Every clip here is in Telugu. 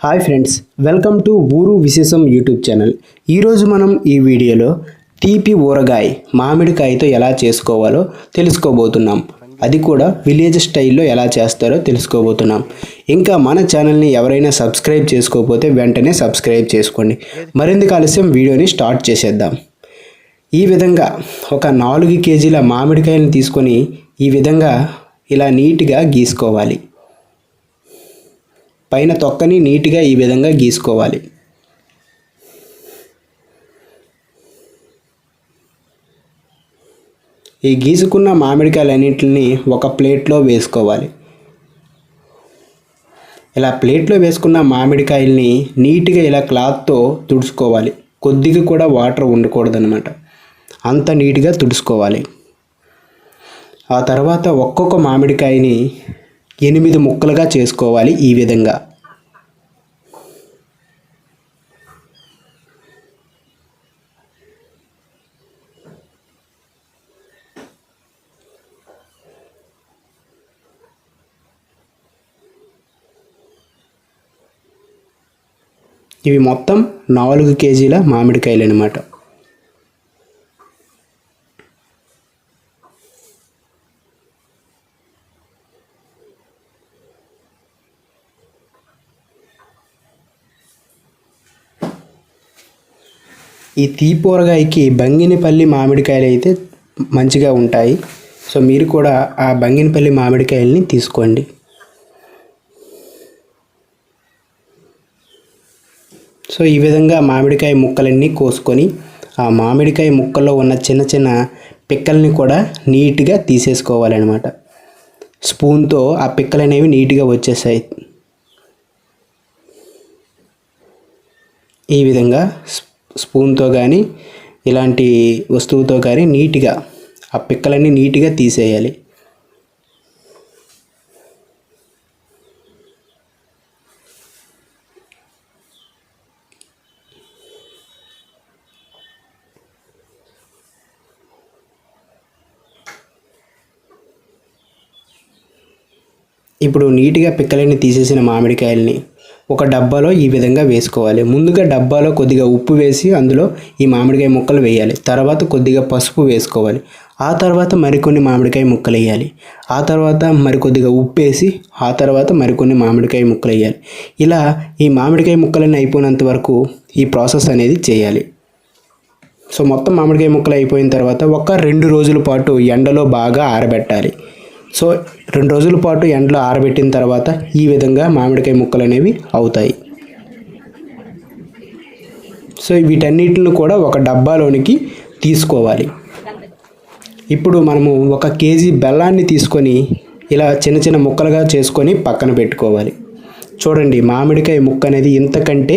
హాయ్ ఫ్రెండ్స్ వెల్కమ్ టు ఊరు విశేషం యూట్యూబ్ ఛానల్. ఈరోజు మనం ఈ వీడియోలో తీపి ఊరగాయ మామిడికాయతో ఎలా చేసుకోవాలో తెలుసుకోబోతున్నాం. అది కూడా విలేజ్ స్టైల్లో ఎలా చేస్తారో తెలుసుకోబోతున్నాం. ఇంకా మన ఛానల్ని ఎవరైనా సబ్స్క్రైబ్ చేసుకోకపోతే వెంటనే సబ్స్క్రైబ్ చేసుకోండి. మరింత ఆలస్యం వీడియోని స్టార్ట్ చేసేద్దాం. ఈ విధంగా ఒక నాలుగు కేజీల మామిడికాయలను తీసుకొని ఈ విధంగా ఇలా నీట్గా గీసుకోవాలి. పైన తొక్కని నీట్గా ఈ విధంగా గీసుకోవాలి. ఈ గీసుకున్న మామిడికాయలన్నింటిని ఒక ప్లేట్లో వేసుకోవాలి. ఇలా ప్లేట్లో వేసుకున్న మామిడికాయల్ని నీట్గా ఇలా క్లాత్తో తుడుచుకోవాలి. కొద్దిగా కూడా వాటర్ ఉండకూడదనమాట అంత నీట్గా తుడుచుకోవాలి. ఆ తర్వాత ఒక్కొక్క మామిడికాయని ఎనిమిది ముక్కలుగా చేసుకోవాలి ఈ విధంగా. ఇవి మొత్తం నాలుగు కేజీల మామిడికాయలు అనమాట ఈ తీపూరగాయకి బంగినపల్లి మామిడికాయలు అయితే మంచిగా ఉంటాయి. సో మీరు కూడా ఆ బంగినపల్లి మామిడికాయల్ని తీసుకోండి. సో ఈ విధంగా మామిడికాయ ముక్కలన్నీ కోసుకొని ఆ మామిడికాయ ముక్కల్లో ఉన్న చిన్న చిన్న పిక్కల్ని కూడా నీట్గా తీసేసుకోవాలన్నమాట. స్పూన్తో ఆ పిక్కలు అనేవి నీట్గా వచ్చేసాయి. ఈ విధంగా స్పూన్తో కానీ ఇలాంటి వస్తువుతో కానీ నీట్గా ఆ పిక్కలన్నీ నీట్గా తీసేయాలి. ఇప్పుడు నీట్గా పిక్కలన్నీ తీసేసిన మామిడికాయల్ని ఒక డబ్బాలో ఈ విధంగా వేసుకోవాలి. ముందుగా డబ్బాలో కొద్దిగా ఉప్పు వేసి అందులో ఈ మామిడికాయ ముక్కలు వేయాలి. తర్వాత కొద్దిగా పసుపు వేసుకోవాలి. ఆ తర్వాత మరికొన్ని మామిడికాయ ముక్కలు వేయాలి. ఆ తర్వాత మరికొద్దిగా ఉప్పు వేసి ఆ తర్వాత మరికొన్ని మామిడికాయ ముక్కలు వేయాలి. ఇలా ఈ మామిడికాయ ముక్కలన్నీ అయిపోయినంత వరకు ఈ ప్రాసెస్ అనేది చేయాలి. సో మొత్తం మామిడికాయ ముక్కలు అయిపోయిన తర్వాత ఒక రెండు రోజుల పాటు ఎండలో బాగా ఆరబెట్టాలి. సో రెండు రోజుల పాటు ఎండలో ఆరబెట్టిన తర్వాత ఈ విధంగా మామిడికాయ ముక్కలు అనేవి అవుతాయి. సో వీటన్నిటిని కూడా ఒక డబ్బాలోనికి తీసుకోవాలి. ఇప్పుడు మనము ఒక కేజీ బెల్లాన్ని తీసుకొని ఇలా చిన్న చిన్న ముక్కలుగా చేసుకొని పక్కన పెట్టుకోవాలి. చూడండి మామిడికాయ ముక్క అనేది ఇంతకంటే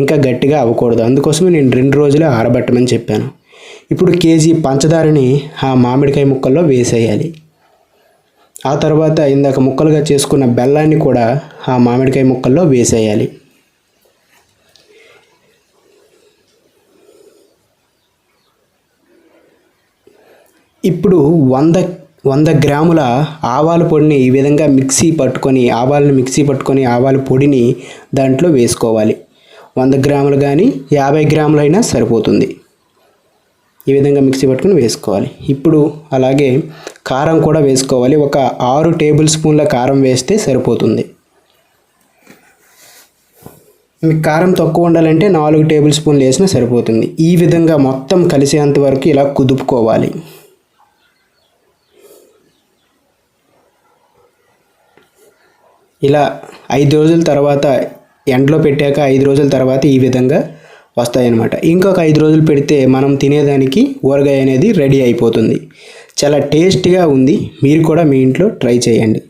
ఇంకా గట్టిగా అవ్వకూడదు. అందుకోసమే నేను రెండు రోజులే ఆరబెట్టమని చెప్పాను. ఇప్పుడు కేజీ పంచదారని ఆ మామిడికాయ ముక్కల్లో వేసేయాలి. ఆ తర్వాత ఇందాక ముక్కలుగా చేసుకున్న బెల్లాన్ని కూడా ఆ మామిడికాయ ముక్కల్లో వేసేయాలి. ఇప్పుడు వంద వంద గ్రాముల ఆవాల పొడిని ఈ విధంగా మిక్సీ పట్టుకొని ఆవాలను మిక్సీ పట్టుకొని ఆవాల పొడిని దాంట్లో వేసుకోవాలి. వంద గ్రాములు కానీ యాభై గ్రాములైనా సరిపోతుంది. ఈ విధంగా మిక్సీ పట్టుకుని వేసుకోవాలి. ఇప్పుడు అలాగే కారం కూడా వేసుకోవాలి. ఒక ఆరు టేబుల్ స్పూన్ల కారం వేస్తే సరిపోతుంది. మీకు కారం తక్కువ ఉండాలంటే నాలుగు టేబుల్ స్పూన్లు వేసినా సరిపోతుంది. ఈ విధంగా మొత్తం కలిసేంత వరకు ఇలా కుదుపుకోవాలి. ఇలా ఐదు రోజుల తర్వాత ఎండలో పెట్టాక ఐదు రోజుల తర్వాత ఈ విధంగా వస్తాయన్నమాట. ఇంకొక ఐదు రోజులు పెడితే మనం తినేదానికి ఊరగాయ అనేది రెడీ అయిపోతుంది. చాలా టేస్టీగా ఉంది. మీరు కూడా మీ ఇంట్లో ట్రై చేయండి.